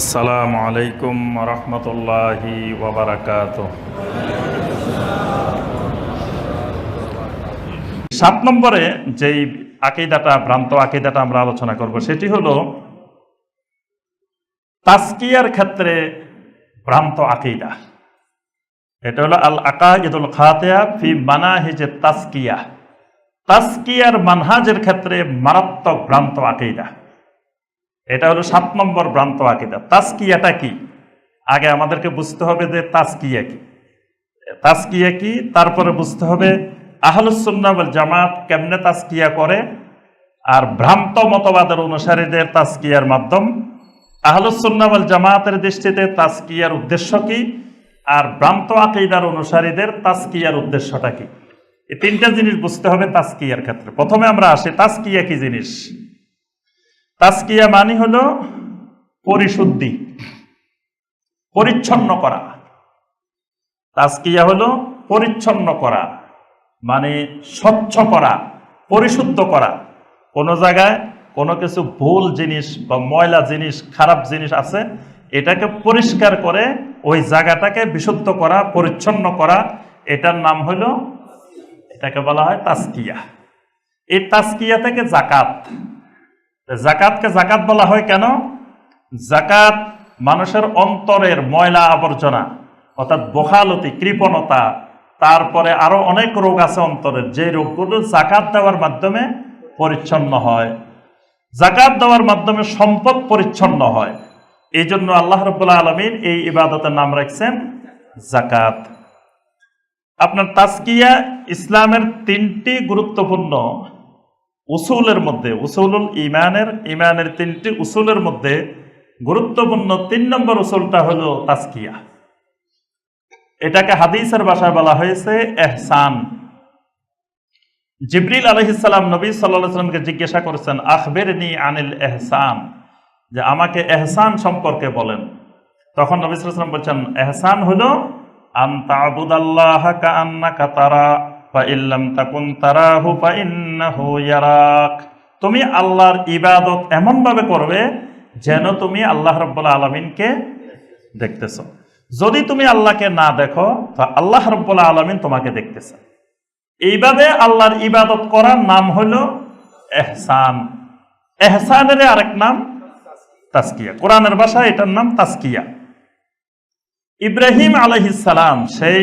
আসসালামু আলাইকুম রহমতুল্লাহি ওবরাকাত সাত নম্বরে যেই আকিদাটা, ভ্রান্ত আকিদাটা আমরা আলোচনা করব, সেটি হলো তাস্কিয়ার ক্ষেত্রে ভ্রান্ত আকিদা। এটা হলো আল আকাইদুল খাতেয়া ফি মানাহিজে তাস্কিয়া তাস্কিয়ার মানহাজের ক্ষেত্রে মারাত্মক ভ্রান্ত আকিদা। এটা হলো সাত নম্বর ভ্রান্ত আকিদা। তাস্কিয়াটা কি? আগে আমাদেরকে বুঝতে হবে যে তাস্কিয়া কি। তাস্কিয়া কি? তারপরে বুঝতে হবে আহলুসুন্না ওয়াল জামাত কেমনে তাস্কিয়া করে আর ভ্রান্ত মতবাদের অনুসারীদের তাস্কিয়ার মাধ্যম। আহলুসুন্না ওয়াল জামাতের দৃষ্টিতে তাস্কিয়ার উদ্দেশ্য কি? আর ভ্রান্ত আকিদার অনুসারীদের তাস্কিয়ার উদ্দেশ্যটা কি? এই তিনটা জিনিস বুঝতে হবে তাস্কিয়ার ক্ষেত্রে। প্রথমে আমরা আসি তাস্কিয়া কি জিনিস? তাস্কিয়া মানে হলো পরিশুদ্ধি, পরিচ্ছন্ন করা। তাস্কিয়া হলো পরিচ্ছন্ন করা মানে স্বচ্ছ করা, পরিশুদ্ধ করা। কোনো জায়গায় কোনো কিছু ভুল জিনিস বা ময়লা জিনিস, খারাপ জিনিস আছে, এটাকে পরিষ্কার করে ওই জায়গাটাকে বিশুদ্ধ করা, পরিচ্ছন্ন করা, এটার নাম হলো, এটাকে বলা হয় তাস্কিয়া এই তাস্কিয়া থেকে জাকাত। জাকাতকে জাকাত বলা হয় কেন? জাকাত মানুষের অন্তরের ময়লা আবর্জনা, অর্থাৎ বখালতি, কৃপণতা, তারপরে আরও অনেক রোগ আছে অন্তরের যে রোগগুলো জাকাত দেওয়ার মাধ্যমে পরিচ্ছন্ন হয়। জাকাত দেওয়ার মাধ্যমে সম্পদ পরিচ্ছন্ন হয়। এই জন্য আল্লাহ রবুল্লা আলমীর এই ইবাদতের নাম রাখছেন জাকাত। আপনার তাস্কিয়া ইসলামের তিনটি গুরুত্বপূর্ণ উসুলের মধ্যে, উসুলুল ইমানের ইমানের তিনটি উসুলের মধ্যে গুরুত্বপূর্ণ তিন নম্বর উসুলটা হলো তাস্কিয়া এটাকে হাদিসের ভাষায় বলা হয়েছে এহসান। জিবরিল আলহিসাল্লাম নবী সাল্লাহ সাল্লামকে জিজ্ঞাসা করেছেন আখবের নি আনিল এহসান? যে আমাকে এহসান সম্পর্কে বলেন। তখন নবী সাল্লাম বলছেন, এহসান হলো আন্তাবুদাল্লাহ কান্নাকা তারা। ফা তুমি আল্লাহর ইবাদত এমন ভাবে করবে যেন তুমি আল্লাহ রাব্বুল আলামিনকে দেখতেছ। যদি তুমি আল্লাহকে না দেখো, তো আল্লাহ রাব্বুল আলামিন তোমাকে দেখতেছে। এইভাবে আল্লাহর ইবাদত করার নাম হলো এহসান। এহসানের আরেক নাম তাস্কিয়া কোরআনের ভাষায় এটার নাম তাস্কিয়া ইব্রাহিম আলহিসাম সেই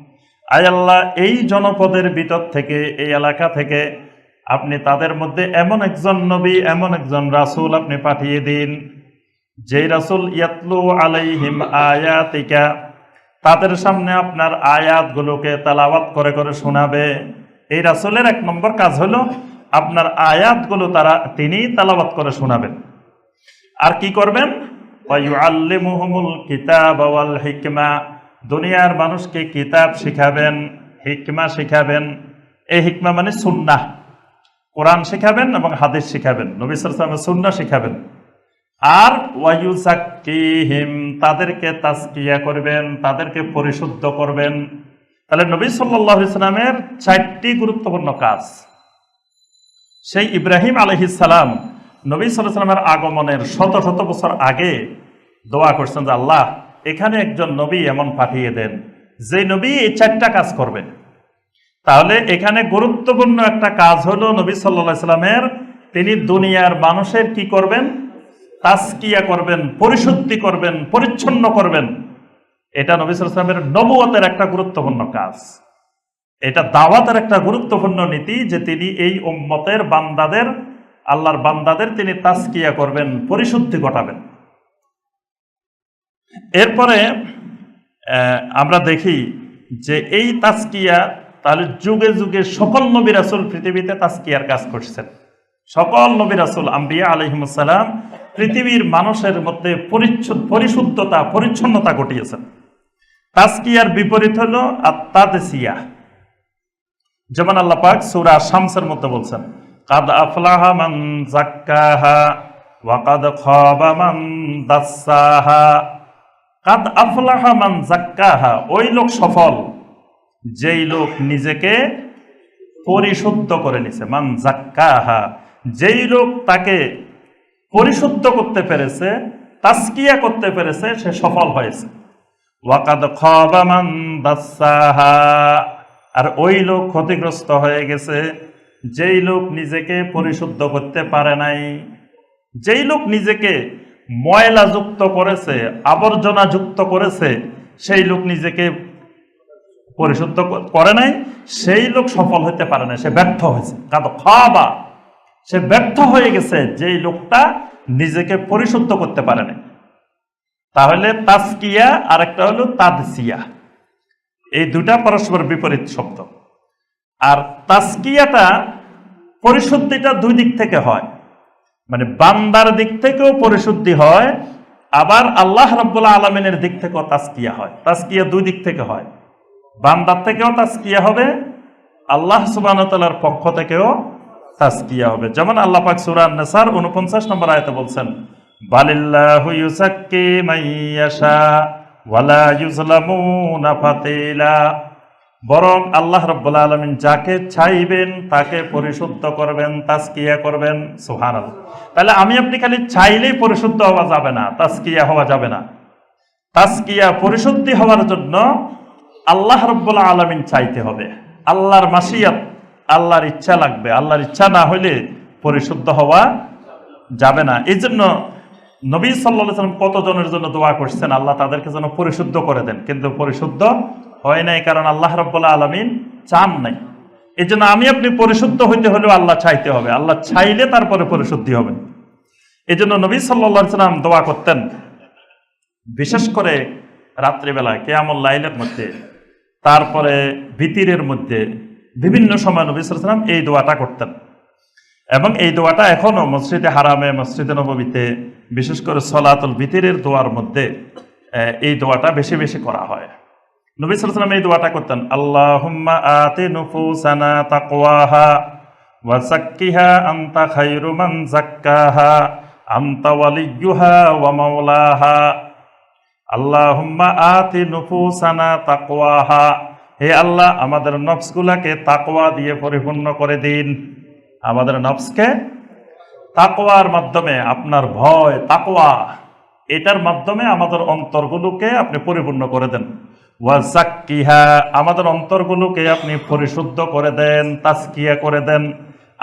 আয় আল্লাহ, এই জনপদের ভিতর থেকে, এই এলাকা থেকে আপনি তাদের মধ্যে এমন একজন নবী, এমন একজন রাসূল আপনি পাঠিয়ে দিন, যেই রাসূল ইয়াতলু আলাইহিম আয়াতিকা, তাদের সামনে আপনার আয়াতগুলোকে তালাওয়াত করে করে শোনাবে। এই রাসূলের এক নম্বর কাজ হলো, আপনার আয়াতগুলো তারা তিনি তালাওয়াত করে শোনাবেন। আর কি করবেন? কিতাব হিকমা দুনিয়ার মানুষকে কিতাব শিখাবেন, হিকমা শিখাবেন। এই হিকমা মানে সুন্নাহ। কোরআন শিখাবেন এবং হাদিস শিখাবেন। নবী সালামের সুন্না শিখাবেন। আর ওয়াইউজাক্কিহিম তাদেরকে তাস্কিয়া করবেন, তাদেরকে পরিশুদ্ধ করবেন। তাহলে নবী সাল্লাহ ইসলামের চারটি গুরুত্বপূর্ণ কাজ। সেই ইব্রাহিম আলহিসাল্লাম নবী সাল্লামের আগমনের শত শত বছর আগে দোয়া করছেন যে, আল্লাহ এখানে একজন নবী এমন পাঠিয়ে দেন, যে নবী এই চারটা কাজ করবেন। তাহলে এখানে গুরুত্বপূর্ণ একটা কাজ হলো নবী সাল্লা সাল্লামের, তিনি দুনিয়ার মানুষের কি করবেন? তাস্কিয়া করবেন, পরিশুদ্ধি করবেন, পরিচ্ছন্ন করবেন। এটা নবী সাল্লামের নবুয়তের একটা গুরুত্বপূর্ণ কাজ। এটা দাওয়াতের একটা গুরুত্বপূর্ণ নীতি যে তিনি এই উম্মতের বান্দাদের, আল্লাহর বান্দাদের তিনি তাস্কিয়া করবেন, পরিশুদ্ধি ঘটাবেন। এরপরে আমরা দেখি যে এই তাস্কিয়া তাহলে যুগে যুগে সকল নবী রাসুল পৃথিবীতে তাস্কিয়ার কাজ করছেন। সকল নবী রাসুল, আম্বিয়া আলহিমসাল্লাম পৃথিবীর মানুষের মধ্যে পরিশুদ্ধতা, পরিচ্ছন্নতা ঘটিয়েছেন। তাস্কিয়ার বিপরীত হলো আত্মাদেসিয়া। যেমন আল্লাহ পাক সুরা শামসের মধ্যে বলছেন, কাদ আফলাহা মান জাক্কাহা ওয়া কাদ খাবা মান দাসসাহা কাদ আফলাহা মান জাক্কাহা ওই লোক সফল। যেই লোক নিজেকে পরিশুদ্ধ করে নিছে, মান জাক্কাহা যেই লোক তাকে পরিশুদ্ধ করতে পেরেছে তাস্কিয়া করতে পেরেছে, সে সফল হয়েছে। ওয়াকাদ খাবা মান দাসসাহা আর ওই লোক ক্ষতিগ্রস্ত হয়ে গেছে, যেই লোক নিজেকে পরিশুদ্ধ করতে পারে নাই। যেই লোক নিজেকে ময়লা যুক্ত করেছে, আবর্জনা যুক্ত করেছে, সেই লোক নিজেকে পরিশুদ্ধ করে নাই, সেই লোক সফল হতে পারে না সে ব্যর্থ হয়েছে। কাদ, খাবা। সে ব্যর্থ হয়ে গেছে, যেই লোকটা নিজেকে পরিশুদ্ধ করতে পারে না তাহলে তাস্কিয়া আর একটা হলো তাদসিয়া এই দুটা পরস্পর বিপরীত শব্দ। আর তাস্কিয়াটা পরিশুদ্ধিটা দুই দিক থেকে হয়। মানে বান্দার দিক থেকেও পরিশুদ্ধি হয়, আবার আল্লাহ রব্বুল্লাহ আলমিনের দিক থেকেও তাস্কিয়া হয়। তাস্কিয়া দুই দিক থেকে হয়। বান্দার থেকেও তাস্কিয়া হবে, আল্লাহ সুবাহতালার পক্ষ থেকেও তাস্কিয়া হবে। যেমন আল্লাহ পাক সুরান নেসার উনপঞ্চাশ নম্বর আয়তে বলছেন, বালিল্লাহু মাইয়াশা ওয়ালা বরং আল্লাহ রব্বুল আলমিন যাকে চাইবেন, তাকে পরিশুদ্ধ করবেন তাস্কিয়া করবেন সুহান তাহলে আমি আপনি খালি চাইলেই পরিশুদ্ধ হওয়া যাবে না তাস্কিয়া হওয়া যাবে না। তাস্কিয়া পরিশুদ্ধি হওয়ার জন্য আল্লাহ রব্বুল আলমিন চাইতে হবে। আল্লাহর মাসিয়াত, আল্লাহর ইচ্ছা লাগবে। আল্লাহর ইচ্ছা না হইলে পরিশুদ্ধ হওয়া যাবে না। এই জন্য নবী সাল্লাহ সাল্লাম কতজনের জন্য দোয়া করছেন, আল্লাহ তাদেরকে যেন পরিশুদ্ধ করে দেন। কিন্তু পরিশুদ্ধ হয় নাই, কারণ আল্লাহ রব্বুল্লাহ আলমিন চান নাই। এই জন্য আমি আপনি পরিশুদ্ধ হইতে হলেও আল্লাহ চাইতে হবে। আল্লাহ চাইলে তারপরে পরিশুদ্ধি হবে এই জন্য নবী সাল্লাহ সাল্লাম দোয়া করতেন, বিশেষ করে রাত্রিবেলা, কেয়ামল লাইলের মধ্যে, তারপরে ভিতিরের মধ্যে বিভিন্ন সময় নবী সাল্লাম এই দোয়াটা করতেন। এবং এই দোয়াটা এখনও মসজিদে হারামে, মসজিদে নবমীতে বিশেষ করে সলাতুল ভিতিরের দোয়ার মধ্যে এই দোয়াটা বেশি বেশি করা হয়। নবী সাল্লাম এই দোয়াটা করতেন নুফুসানা তাকওয়াহা নুফুসানা তাকওয়াহা। হে আল্লাহ, আমাদের নফসগুলাকে তাকওয়া দিয়ে পরিপূর্ণ করে দিন। আমাদের নফসকে তাকওয়ার মাধ্যমে আপনার ভয়, তাকওয়া এটার মাধ্যমে আমাদের অন্তরগুলোকে আপনি পরিপূর্ণ করে দেন। ওয়াজাক্কিহা আমাদের অন্তরগুলোকে আপনি পরিশুদ্ধ করে দেন তাস্কিয়া করে দেন।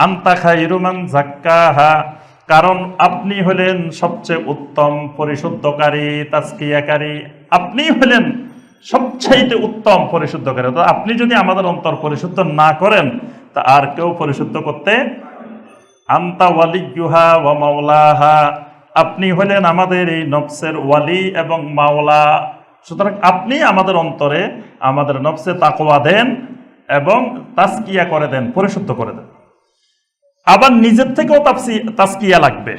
আন্তা খাইরুমান জাক্কাহা কারণ আপনি হলেন সবচেয়ে উত্তম পরিশুদ্ধকারী তাস্কিয়াকারী আপনি হলেন সবচাইতে উত্তম পরিশুদ্ধকারী। তো আপনি যদি আমাদের অন্তর পরিশুদ্ধ না করেন, তা আর কেউ পরিশুদ্ধ করতে আন্তা ওয়ালিয়ুহা ওয়া মাওলাহা। আপনি হলেন আমাদের এই নফসের ওয়ালি এবং মাওলা। সুতরাং আপনি আমাদের অন্তরে আমাদের নফসে তাকোয়া দেন এবং তাস্কিয়া করে দেন, পরিশুদ্ধ করে দেন। আবার নিজের থেকেও তাপসি- তাস্কিয়া লাগবে।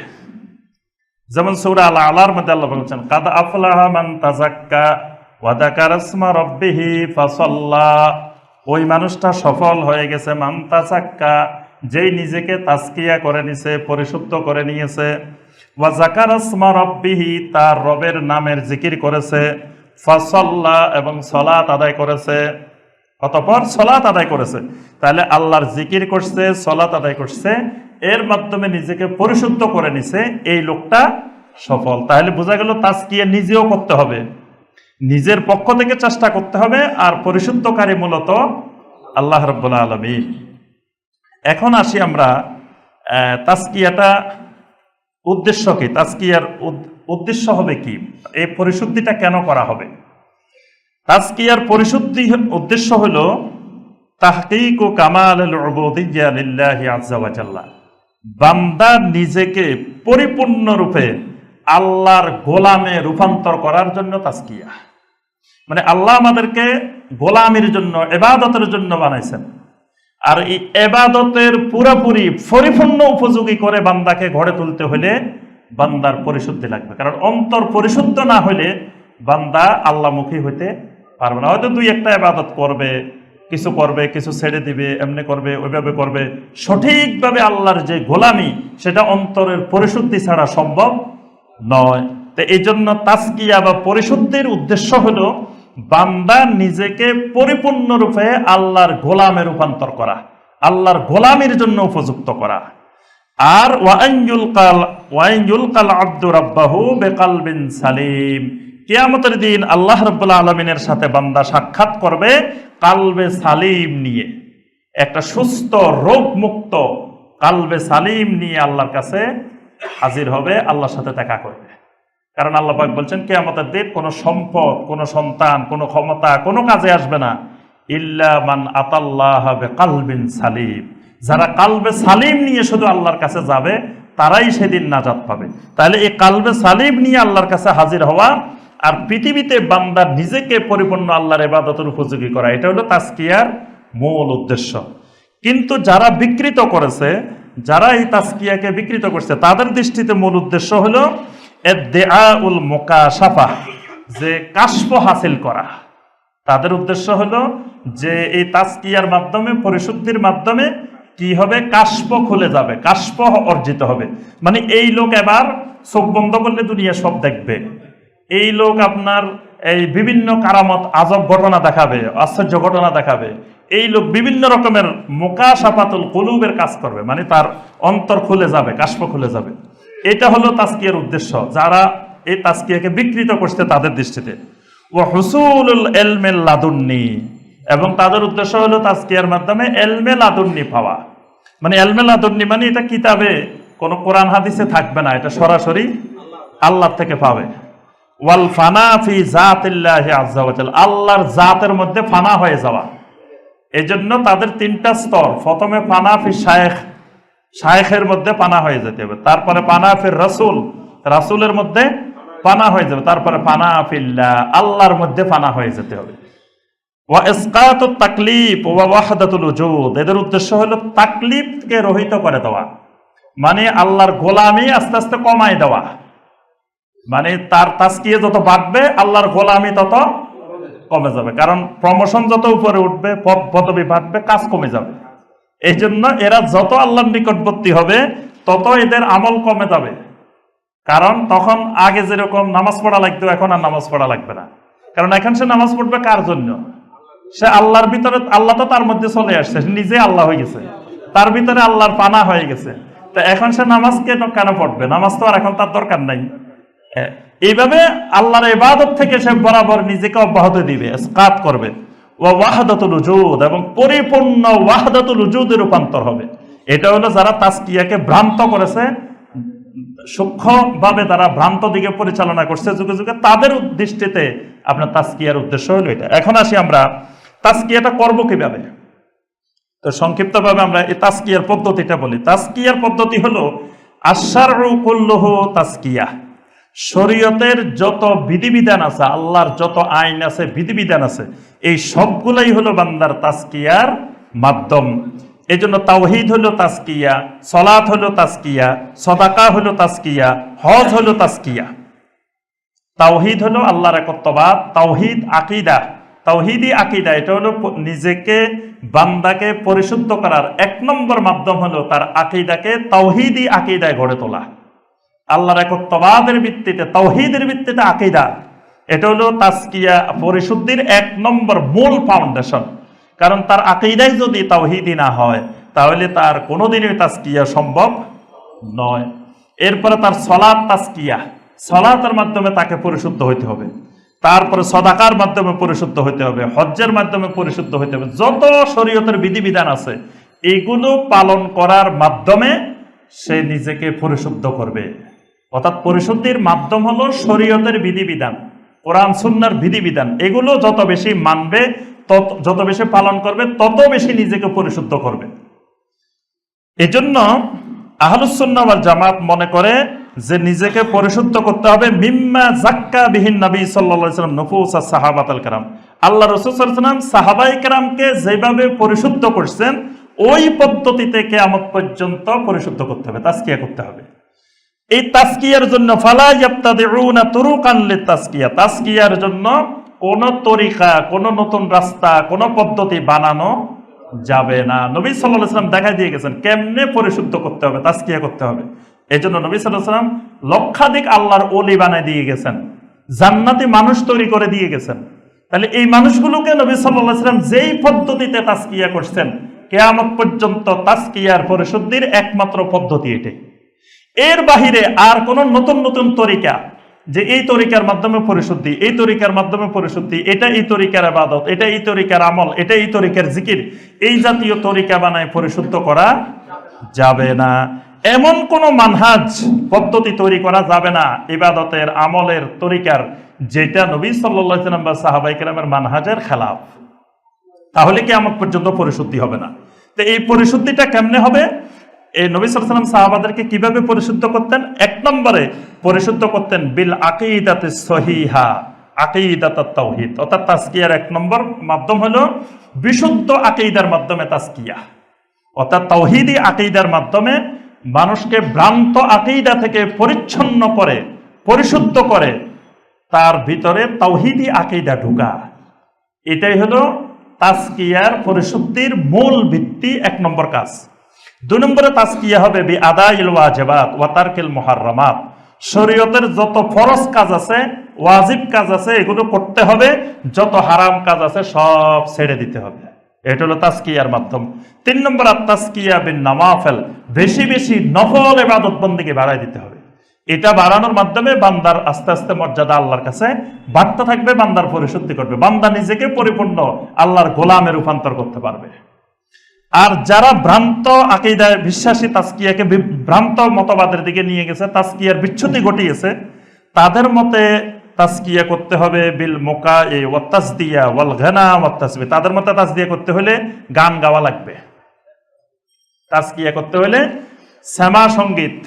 যেমন সৌরা আল্লাহ আল্লাহর মধ্যে আল্লাহ বলছেন, কাদ আফলাহা মান তাজাক্কা ওয়া যাকারা ইসমা ফাসাল্লা। ওই মানুষটা সফল হয়ে গেছে, মান তাজাক্কা যেই নিজেকে তাস্কিয়া করে নিছে, পরিশুদ্ধ করে নিয়েছে। ওয়া যাকারা ইসমা রাব্বিহি, তার রবের নামের জিকির করেছে। ফাসাল্লা, এবং সলাত আদায় করেছে। অতপর সলাত আদায় করেছে। তাহলে আল্লাহর জিকির করছে, সলাত আদায় করছে। এর মাধ্যমে নিজেকে পরিশুদ্ধ করে নিছে। এই লোকটা সফল। তাহলে বোঝা গেল তাস্কিয়া নিজেও করতে হবে। নিজের পক্ষ থেকে চেষ্টা করতে হবে, আর পরিশুদ্ধকারী মূলত আল্লাহ রব্বুল্লা আলমী এখন আসি আমরা তাস্কিয়াটা উদ্দেশ্য কি? তাজকিয়ার উদ- উদ্দেশ্য হবে কি? এই পরিশুদ্ধিটা কেন করা হবে? তাজকিয়ার পরিশুদ্ধি উদ্দেশ্য হল তাহকিক ও কামাল বান্দা নিজেকে পরিপূর্ণরূপে আল্লাহর গোলামে রূপান্তর করার জন্য তাজকিয়া। মানে আল্লাহ আমাদেরকে গোলামের জন্য, এবাদতের জন্য বানাইছেন। আর এই এবাদতের পুরোপুরি পরিপূর্ণ উপযোগী করে বান্দাকে ঘরে তুলতে হলে বান্দার পরিশুদ্ধি লাগবে। কারণ অন্তর পরিশুদ্ধ না হলে বান্দা আল্লাহমুখী হইতে পারবে না। হয়তো দুই একটা এবাদত করবে, কিছু করবে, কিছু ছেড়ে দিবে, এমনি করবে, ওইভাবে করবে। সঠিকভাবে আল্লাহর যে গোলামি, সেটা অন্তরের পরিশুদ্ধি ছাড়া সম্ভব নয়। তো এই জন্য তাস্কিয়া বা পরিশুদ্ধির উদ্দেশ্য হলো বান্দা নিজেকে পরিপূর্ণরূপে আল্লাহর গোলামে রূপান্তর করা, আল্লাহর গোলামের জন্য উপযুক্ত করা। আর ওয়াইয়ুল কাল ওয়াইয়ুল কাল আব্দু রাব্বাহু বেকালবিন সালিম। কেয়ামতের দিন আল্লাহ রাব্বুল আলমিনের সাথে বান্দা সাক্ষাৎ করবে কালবে সালিম নিয়ে। একটা সুস্থ, রোগমুক্ত কালবে সালিম নিয়ে আল্লাহর কাছে হাজির হবে, আল্লাহর সাথে দেখা করবে। কারণ আল্লাহ পাক বলছেন, কেয়ামতের দিন কোনো সম্পদ, কোনো সন্তান, কোনো ক্ষমতা, কোনো কাজে আসবে না। ইল্লা মান আতাল্লাহ কালবিন সালিম। যারা কালবে সালিম নিয়ে শুধু আল্লাহর কাছে যাবে, তারাই সেদিন নাজাত পাবে। তাহলে এই কালবে সালিম নিয়ে আল্লাহর কাছে হাজির হওয়া আর পৃথিবীতে বান্দার নিজেকে পরিপূর্ণ আল্লাহর এবাদতের উপযোগী করা, এটা হলো তাস্কিয়ার মূল উদ্দেশ্য। কিন্তু যারা বিকৃত করেছে যারা এই তাস্কিয়াকে বিকৃত করছে, তাদের দৃষ্টিতে মূল উদ্দেশ্য হলো যে কাশ্প হাসিল করা। তাদের উদ্দেশ্য হলো যে এই তাস্কিয়ার মাধ্যমে, পরিশুদ্ধির মাধ্যমে কি হবে? কাশ্প খুলে যাবে কাশ্প অর্জিত হবে। মানে এই লোক এবার চোখ বন্ধ করলে দুনিয়া সব দেখবে। এই লোক আপনার এই বিভিন্ন কারামত, আজব ঘটনা দেখাবে, আশ্চর্য ঘটনা দেখাবে। এই লোক বিভিন্ন রকমের মোকা সাপাতুল কলুবের কাজ করবে মানে তার অন্তর খুলে যাবে কাশ্প খুলে যাবে। এটা হলো তাস্কিয়ার উদ্দেশ্য। যারা এই তাস্কিয়াকে বিকৃত করছে তাদের দৃষ্টিতে। ও হুসুল এলমেল লাদুন্নি। এবং তাদের উদ্দেশ্য হলো তাস্কিয়ার মাধ্যমে এলমে লাদুন্নি পাওয়া। মানে এলমে লাদুন্নি মানে এটা কিতাবে, কোনো কোরআন হাদিসে থাকবে না, এটা সরাসরি আল্লাহ থেকে পাবে। ওয়াল ফানা ফি জাতিল্লাহি আজ্জা ওয়া আল্লাহর জাতের মধ্যে ফানা হয়ে যাওয়া। এই জন্য তাদের তিনটা স্তর। প্রথমে ফানা ফি শায়েখ শায়েখের মধ্যে পানা হয়ে যেতে হবে। তারপরে পানা ফির রসুল। রাসুলের মধ্যে পানা হয়ে যাবে। তারপরে পানা ফিল্লা আল্লাহর মধ্যে পানা হয়ে যেতে হবে। তাকলিফ এদের উদ্দেশ্য হলো তাকলিফকে রহিত করে দেওয়া। মানে আল্লাহর গোলামি আস্তে আস্তে কমায় দেওয়া। মানে তার তাস্কিয়ে যত বাড়বে, আল্লাহর গোলামি তত কমে যাবে। কারণ প্রমোশন যত উপরে উঠবে, পদ পদবি বাড়বে, কাজ কমে যাবে। এই জন্য এরা যত আল্লাহর নিকটবর্তী হবে, তত এদের আমল কমে যাবে। কারণ তখন আগে যেরকম নামাজ পড়া লাগতো, এখন আর নামাজ পড়া লাগবে না। কারণ এখন সে নামাজ পড়বে কার জন্য? সে আল্লাহর ভিতরে, আল্লাহ তো তার মধ্যে চলে আসছে নিজে আল্লাহ হয়ে গেছে। তার ভিতরে আল্লাহর পানা হয়ে গেছে। তো এখন সে নামাজ কেন কেন পড়বে? নামাজ তো আর এখন তার দরকার নাই। এইভাবে আল্লাহর ইবাদত থেকে সে বরাবর নিজেকে অব্যাহত দিবে কাত করবে। ওয়াহাদাতুল উজুদ এবং পরিপূর্ণ ওয়াহাদাতুল উজুদের রূপান্তর হবে। এটা হলো যারা তাস্কিয়াকে ভ্রান্ত করেছে, সূক্ষ্মভাবে তারা ভ্রান্ত দিকে পরিচালনা করছে যুগে যুগে, তাদের দৃষ্টিতে আপনার তাস্কিয়ার উদ্দেশ্য হলো এটা। এখন আসি আমরা তাস্কিয়াটা করব কীভাবে? তো সংক্ষিপ্তভাবে আমরা এই তাস্কিয়ার পদ্ধতিটা বলি। তাস্কিয়ার পদ্ধতি হলো আশার কুল্লহ তাস্কিয়া শরীয়তের যত বিধিবিধান আছে, আল্লাহর যত আইন আছে, বিধিবিধান আছে, এই সবগুলাই হলো বান্দার তাস্কিয়ার মাধ্যম। এই জন্য তাওহিদ হলো তাস্কিয়া সলাৎ হলো তাস্কিয়া সদাকা হলো তাস্কিয়া হজ হলো তাস্কিয়া তাওহিদ হলো আল্লাহর একত্ববাদ, তাওহিদ আকিদা। তাওহিদি আকিদা, এটা হলো নিজেকে, বান্দাকে পরিশুদ্ধ করার এক নম্বর মাধ্যম হলো তার আকিদাকে তাওহিদি আকিদায় গড়ে তোলা। আল্লাহর একত্ববাদের ভিত্তিতে, তৌহিদের ভিত্তিতে আকিদা। এটা হলো তাস্কিয়া পরিশুদ্ধির এক নম্বর মূল ফাউন্ডেশন কারণ তার আকিদাই যদি তাওহিদি না হয়, তাহলে তার কোনোদিনই তাস্কিয়া সম্ভব নয়। এরপরে তার সলাৎ তাস্কিয়া সলাতের মাধ্যমে তাকে পরিশুদ্ধ হইতে হবে। তারপরে সদাকার মাধ্যমে পরিশুদ্ধ হইতে হবে। হজ্জের মাধ্যমে পরিশুদ্ধ হইতে হবে। যত শরীয়তের বিধিবিধান আছে, এগুলো পালন করার মাধ্যমে সে নিজেকে পরিশুদ্ধ করবে। অর্থাৎ পরিশুদ্ধির মাধ্যম হলো শরীয়তের বিধিবিধান, কোরআন, সুন্নার বিধিবিধান। এগুলো যত বেশি মানবে, তত, যত বেশি পালন করবে, তত বেশি নিজেকে পরিশুদ্ধ করবে। এজন্য আহলুসুন্না ওয়াল জামাত মনে করে যে নিজেকে পরিশুদ্ধ করতে হবে মিম্মা জাক্কা বিহীন নবী সাল্লাম নফুস আর সাহাবাতাল কারাম। আল্লাহ রসুল সাল্লাম সাহাবাই কারামকে যেভাবে পরিশুদ্ধ করছেন, ওই পদ্ধতিতে কেয়ামত পর্যন্ত পরিশুদ্ধ করতে হবে তাস্কিয়া করতে হবে। এই তাস্কিয়ার জন্য, ফালা ইয়াবতাদিউনা তুরুকান লিতাসকিয়া তাস্কিয়ার জন্য কোন তরিকা, কোন নতুন রাস্তা, কোন পদ্ধতি বানানো যাবে না। নবী আলাইহি সাল্লাম দেখা দিয়ে গেছেন, কেমনে পরিশুদ্ধ করতে হবে তাস্কিয়া করতে হবে। এই জন্য নবী আলাইহি সাল্লাম লক্ষাধিক আল্লাহর ওলি বানায় দিয়ে গেছেন, জান্নাতি মানুষ তৈরি করে দিয়ে গেছেন। তাহলে এই মানুষগুলোকে নবী আলাইহি সাল্লাম যেই পদ্ধতিতে তাস্কিয়া করছেন, কেয়ামত পর্যন্ত তাস্কিয়ার পরিশুদ্ধির একমাত্র পদ্ধতি এটাই। এর বাহিরে আর কোন নতুন নতুন তরিকা যে এই তরিকার মাধ্যমে পরিশুদ্ধি, এই তরিকার মাধ্যমে পরিশুদ্ধি, এটা এই তরিকার আবাদত, এটা এই তরিকার আমল, এটা এই তরিকার জিকির, এই জাতীয় তরিকা বানায় পরিশুদ্ধ করা যাবে না। এমন কোন মানহাজ পদ্ধতি তৈরি করা যাবে না ইবাদতের, আমলের তরিকার, যেটা নবী সাল্লাম বা সাহাবাই কেরামের মানহাজের খেলাফ। তাহলে কি আমার পর্যন্ত পরিশুদ্ধি হবে না। তো এই পরিশুদ্ধিটা কেমনে হবে? এই নবী সাল্লাম সাহাবাদেরকে কীভাবে পরিশুদ্ধ করতেন? এক নম্বরে পরিশুদ্ধ করতেন বিল আকিদাতে সহিহা অর্থাৎ তাস্কিয়ার এক নম্বর মাধ্যম বিশুদ্ধ মাধ্যমে তাস্কিয়া অর্থাৎ মাধ্যমে মানুষকে ভ্রান্ত আকিদা থেকে পরিচ্ছন্ন করে, পরিশুদ্ধ করে, তার ভিতরে তাওহিদি আকিদা ঢুকা। এটাই হলো তাস্কিয়ার পরিশুদ্ধির মূল ভিত্তি এক নম্বর কাজ। দুই নম্বরে তাস্কিয়া হবে বি আদাইল ওয়াজিবাত ওয়া তারকিল মুহাররামাত। শরীয়তের যত ফরজ কাজ আছে, ওয়াজিব কাজ আছে, এগুলো করতে হবে, যত হারাম কাজ আছে সব ছেড়ে দিতে হবে। এটা হলো তাস্কিয়ার মাধ্যম। তিন নম্বর আর তাস্কিয়া বিন নামাফেল বেশি বেশি নফল এবাদত বন্দিকে বাড়াই দিতে হবে। এটা বাড়ানোর মাধ্যমে বান্দার আস্তে আস্তে মর্যাদা আল্লাহর কাছে বাড়তে থাকবে, বান্দার পরিশুদ্ধি করবে। বান্দা নিজেকে পরিপূর্ণ আল্লাহর গোলামে রূপান্তর করতে পারবে। আর যারা ভ্রান্ত আকিদায় বিশ্বাসী তাস্কিয়াকে ভ্রান্ত মতবাদের দিকে নিয়ে গেছে তাস্কিয়ার বিচ্ছুতি ঘটিয়েছে, তাদের মতে তাস্কিয়া করতে হবে বিল মোকা এ ওয়াত্তাসদিয়া ওয়াল ঘানা ওয়াত্তাসবি তাদের মতে তাসদিয়া করতে হলে গান গাওয়া লাগবে। তাস্কিয়া করতে হলে শ্যামা সংগীত,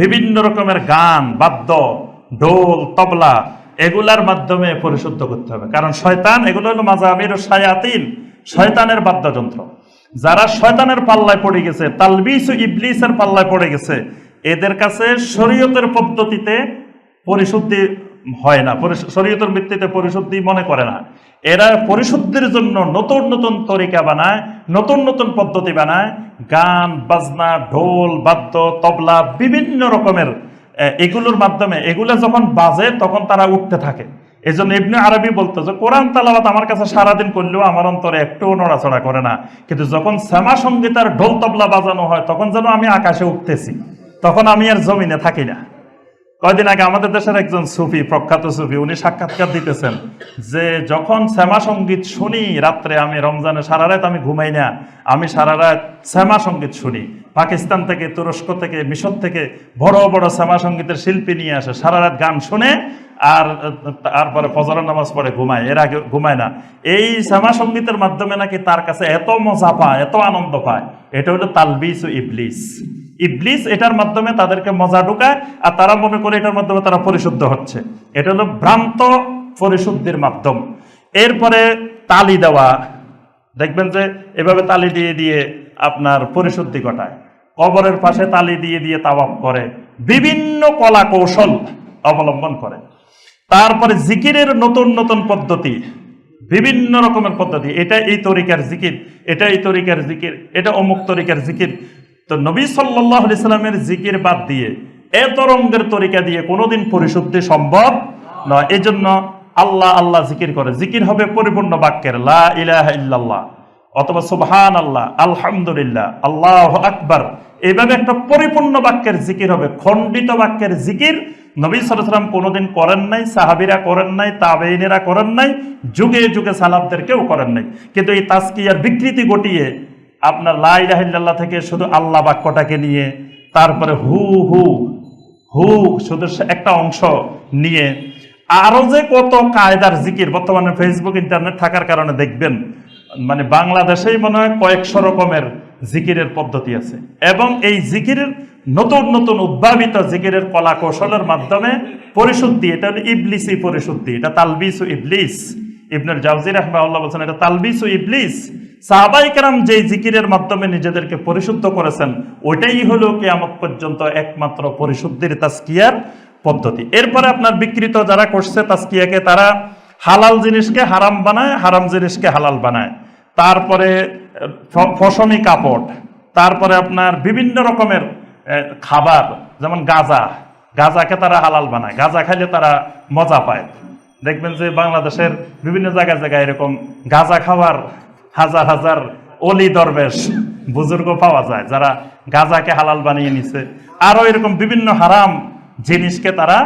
বিভিন্ন রকমের গান, বাদ্য, ঢোল, তবলা এগুলার মাধ্যমে পরিশুদ্ধ করতে হবে। কারণ শয়তান এগুলো হলো মাজাবির ও শায়াতিন, শয়তানের বাদ্যযন্ত্র। যারা শয়তানের পাল্লায় পড়ে গেছে, তালবিস ইবলিসের পাল্লায় পড়ে গেছে, এদের কাছে শরীয়তের পদ্ধতিতে পরিশুদ্ধি হয় না শরীয়তের ভিত্তিতে পরিশুদ্ধি মনে করে না। এরা পরিশুদ্ধির জন্য নতুন নতুন তরিকা বানায়, নতুন নতুন পদ্ধতি বানায়, গান, বাজনা, ঢোল, বাদ্য, তবলা, বিভিন্ন রকমের এগুলোর মাধ্যমে, এগুলো যখন বাজে, তখন তারা উঠতে থাকে। এই জন্য ইবনে আরবি বলতো যে কোরআন তালাবাত আমার কাছে সারাদিন করলেও আমার অন্তরে একটুও নড়াচড়া করে না। কিন্তু যখন শ্যামা সঙ্গীতার ঢোল তবলা বাজানো হয়, তখন যেন আমি আকাশে উঠতেছি, তখন আমি আর জমিনে থাকি না। কয়দিন আগে আমাদের দেশের একজন সুফি, প্রখ্যাত সুফি, উনি সাক্ষাৎকার দিতেছেন যে যখন শ্যামা সংগীত শুনি রাত্রে আমি রমজানে সারা রাত আমি ঘুমাই না, আমি সারা রাত শ্যামা সংগীত শুনি। পাকিস্তান থেকে, তুরস্ক থেকে, মিশর থেকে বড় বড় শ্যামা সঙ্গীতের শিল্পী নিয়ে আসে, সারা রাত গান শুনে আর, তারপরে ফজরের নামাজ পড়ে ঘুমায়, এর আগে ঘুমায় না। এই শ্যামা সঙ্গীতের মাধ্যমে নাকি তার কাছে এত মজা পায়, এত আনন্দ পায়, এটা হলো তালবিস ও ইবলিস। ইবলিস এটার মাধ্যমে তাদেরকে মজা ঢুকায়, আর তারা মনে করে এটার মাধ্যমে তারা পরিশুদ্ধ হচ্ছে। এটা হলো ভ্রান্ত পরিশুদ্ধির মাধ্যম। এরপরে তালি দেওয়া। দেখবেন যে এভাবে তালি দিয়ে দিয়ে আপনার পরিশুদ্ধি ঘটায়। কবরের পাশে তালি দিয়ে দিয়ে তাওয়াব করে। বিভিন্ন কলা কৌশল অবলম্বন করে। তারপরে জিকিরের নতুন নতুন পদ্ধতি। বিভিন্ন রকমের পদ্ধতি। এটা এই তরিকার জিকির, এটা এই তরিকার জিকির, এটা অমুক তরিকার জিকির। তো নবী সাল্লাহ সাল্লামের জিকির বাদ দিয়ে এত রঙ্গের তরিকা দিয়ে কোনোদিন পরিশুদ্ধি সম্ভব নয়। এই জন্য আল্লাহ আল্লাহ জিকির করে। জিকির হবে পরিপূর্ণ বাক্যের, লা অথবা সুবহান আল্লাহ আলহামদুলিল্লাহ, আল্লাহ আকবার। এইভাবে একটা পরিপূর্ণ বাক্যের জিকির হবে। খণ্ডিত বাক্যের জিকির নবী সালাম কোনোদিন করেন নাই, সাহাবিরা করেন নাই তাবেইনেরা করেন নাই, যুগে যুগে সালাবদের কেউ করেন নাই। কিন্তু এই তাস্কিয়ার বিকৃতি ঘটিয়ে আপনার লা ইলাহা ইল্লাল্লাহ থেকে শুধু আল্লাহ বাক্যটাকে নিয়ে, তারপরে হু হু হু, শুধু একটা অংশ নিয়ে, আরও যে কত কায়দার জিকির, বর্তমানে ফেসবুক ইন্টারনেট থাকার কারণে দেখবেন মানে বাংলাদেশেই মনে হয় কয়েকশো রকমের জিকিরের পদ্ধতি আছে। এবং এই জিকিরের নতুন নতুন উদ্ভাবিত জিকিরের কলা কৌশলের মাধ্যমে পরিশুদ্ধি, এটা হলো ইবলিসি পরিশুদ্ধি, এটা তালবিস ইবলিস। ইবনুল জাউজি রাহমাহুল্লাহ বলছেন, এটা তালবিস ও ইবলিস। সাহাবাই কারাম যে জিকিরের মাধ্যমে নিজেদেরকে পরিশুদ্ধ করেছেন, ওইটাই হলো কিয়ামত পর্যন্ত একমাত্র পরিশুদ্ধির তাস্কিয়ার পদ্ধতি। এরপরে আপনার বিকৃত যারা করছে তাস্কিয়াকে তারা হালাল জিনিসকে হারাম বানায়, হারাম জিনিসকে হালাল বানায়। তারপরে ফসমি কাপড়, তারপরে আপনার বিভিন্ন রকমের খাবার, যেমন গাজা। গাজাকে তারা হালাল বানায়, গাজা খাইলে তারা মজা পায়। দেখবেন যে বাংলাদেশের বিভিন্ন জায়গায় জায়গায় এরকম গাঁজা খাওয়ার হাজার হাজার অলি দরবেশ বুজুর্গ পাওয়া যায়, যারা গাঁজাকে হালাল বানিয়ে নিছে। আরও এরকম বিভিন্ন হারাম জিনিসকে তারা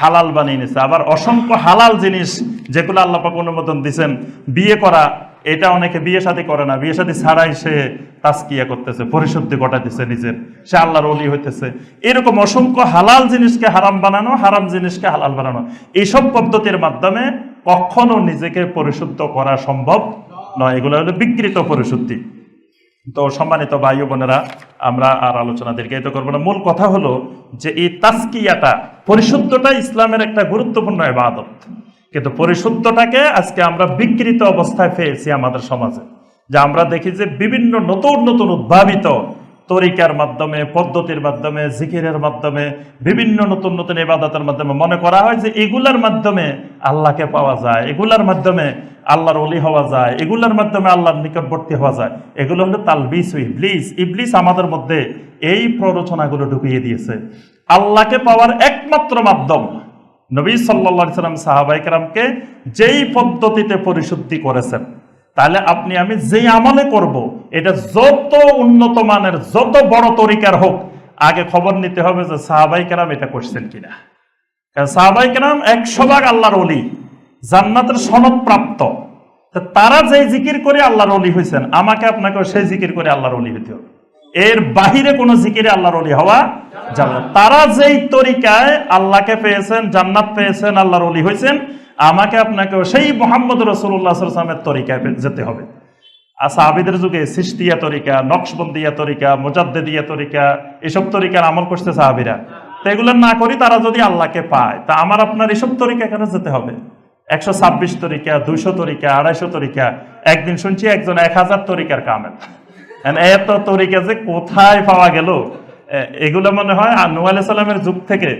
হালাল বানিয়ে নিছে। আবার অসংখ্য হালাল জিনিস যেগুলো আল্লাপাকে অনুমোদন দিচ্ছেন বিয়ে করা এটা অনেকে বিয়ে শাদী করে না। বিয়ে শাদী ছাড়াই সে তাস্কিয়া করতেছে, পরিশুদ্ধি ঘটাতেছে নিজের। সে আল্লাহর অলি হইতেছে। এরকম অসংখ্য হালাল জিনিসকে হারাম বানানো, হারাম জিনিসকে হালাল বানানো। এইসব পদ্ধতির মাধ্যমে কখনো নিজেকে পরিশুদ্ধ করা সম্ভব নয়। এগুলো হলো বিকৃত পরিশুদ্ধি। তো সম্মানিত ভাই বোনেরা, আমরা আর আলোচনা দীর্ঘায়িত করব না। মূল কথা হলো যে এই তাস্কিয়াটা পরিশুদ্ধটা ইসলামের একটা গুরুত্বপূর্ণ ইবাদত। কিন্তু পরিশুদ্ধটাকে আজকে আমরা বিকৃত অবস্থায় পেয়েছি আমাদের সমাজে, যে আমরা দেখি যে বিভিন্ন নতুন নতুন উদ্ভাবিত তরিকার মাধ্যমে, পদ্ধতির মাধ্যমে, জিকিরের মাধ্যমে, বিভিন্ন নতুন নতুন ইবাদতের মাধ্যমে মনে করা হয় যে এগুলার মাধ্যমে আল্লাহকে পাওয়া যায়, এগুলার মাধ্যমে আল্লাহর অলি হওয়া যায়, এগুলার মাধ্যমে আল্লাহর নিকটবর্তী হওয়া যায়। এগুলো হলো তালবিস ইবলিস। ইবলিস আমাদের মধ্যে এই প্ররোচনাগুলো ঢুকিয়ে দিয়েছে। আল্লাহকে পাওয়ার একমাত্র মাধ্যম নবী সাল্লা সাল্লাম সাহাবাইকরামকে যেই পদ্ধতিতে পরিশুদ্ধি করেছেন, তাহলে আপনি, আমি যেই আমলে করব, এটা যত উন্নত মানের, যত বড় তরিকার হোক, আগে খবর নিতে হবে যে সাহাবাইকেরাম এটা করছেন কিনা। কারণ সাহাবাই কেরাম একশো ভাগ আল্লাহর অলি জান্নাতের সনদ প্রাপ্ত। তারা যেই জিকির করে আল্লাহর অলি হয়েছেন, আমাকে আপনাকে সেই জিকির করে আল্লাহর অলি হইতে হবে। এর বাহিরে কোনো জিকিরে আল্লাহর অলি হওয়া তারা যেই তরিকায় আল্লাহকে পেয়েছেন, জান্নাত পেয়েছেন, আল্লাহর অলি হয়েছেন, আমাকে আপনাকে সেই মোহাম্মদ রসুল্লাহ তরিকায় যেতে হবে। যুগে তরিকা, নকশবন্দিয়া তরিকা, মোজাদ্দেদিয়া তরিকা, এসব তরিকার আমল তো এগুলো না করি তারা যদি আল্লাহকে পায়, তা আমার আপনার এসব তরিকা কেন যেতে হবে? একশো ছাব্বিশ তরিকা, দুইশো তরিকা, আড়াইশো তরিকা, একদিন শুনছি একজন এক হাজার তরিকার কামেল। এত তরিকা যে কোথায় পাওয়া গেল? এগুলো মনে হয় নু আলাইহিস সালামের যুগ থেকে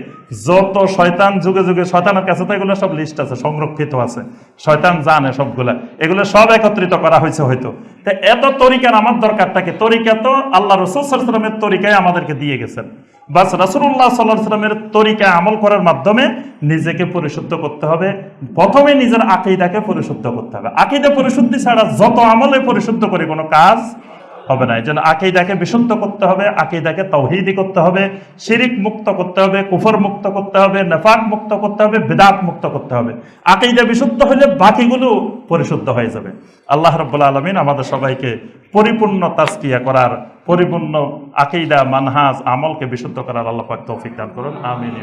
যত শয়তান যুগে যুগে, শয়তানের কাছে তো এগুলো সব লিস্ট আছে, সংরক্ষিত আছে। শয়তান জানে সবগুলা। এগুলো সব একত্রিত করা হয়েছে হয়তো। তো এত তরিকার আমার দরকারটা কি? তরিকা তো আল্লাহ রসুল সাল্লামের তরিকায় আমাদেরকে দিয়ে গেছেন। বাস রাসুল্লাহ সাল্লাহ সাল্লামের তরিকা আমল করার মাধ্যমে নিজেকে পরিশুদ্ধ করতে হবে। প্রথমে নিজের আকিদাকে পরিশুদ্ধ করতে হবে। আকিদা পরিশুদ্ধি ছাড়া যত আমলে পরিশুদ্ধ করে, কোনো কাজ হবে না। এই জন্য আকিদাকে বিশুদ্ধ করতে হবে, আকিদাকে তৌহিদি করতে হবে, শিরিক মুক্ত করতে হবে, কুফর মুক্ত করতে হবে, নেফাক মুক্ত করতে হবে, বেদাত মুক্ত করতে হবে। আকিদা বিশুদ্ধ হলে বাকিগুলো পরিশুদ্ধ হয়ে যাবে। আল্লাহ রব্বুল আলমিন আমাদের সবাইকে পরিপূর্ণ তাস্কিয়া করার, পরিপূর্ণ আকিদা, মানহাজ আমলকে বিশুদ্ধ করার আল্লাহ পাক তৌফিক দান করুন। আমিন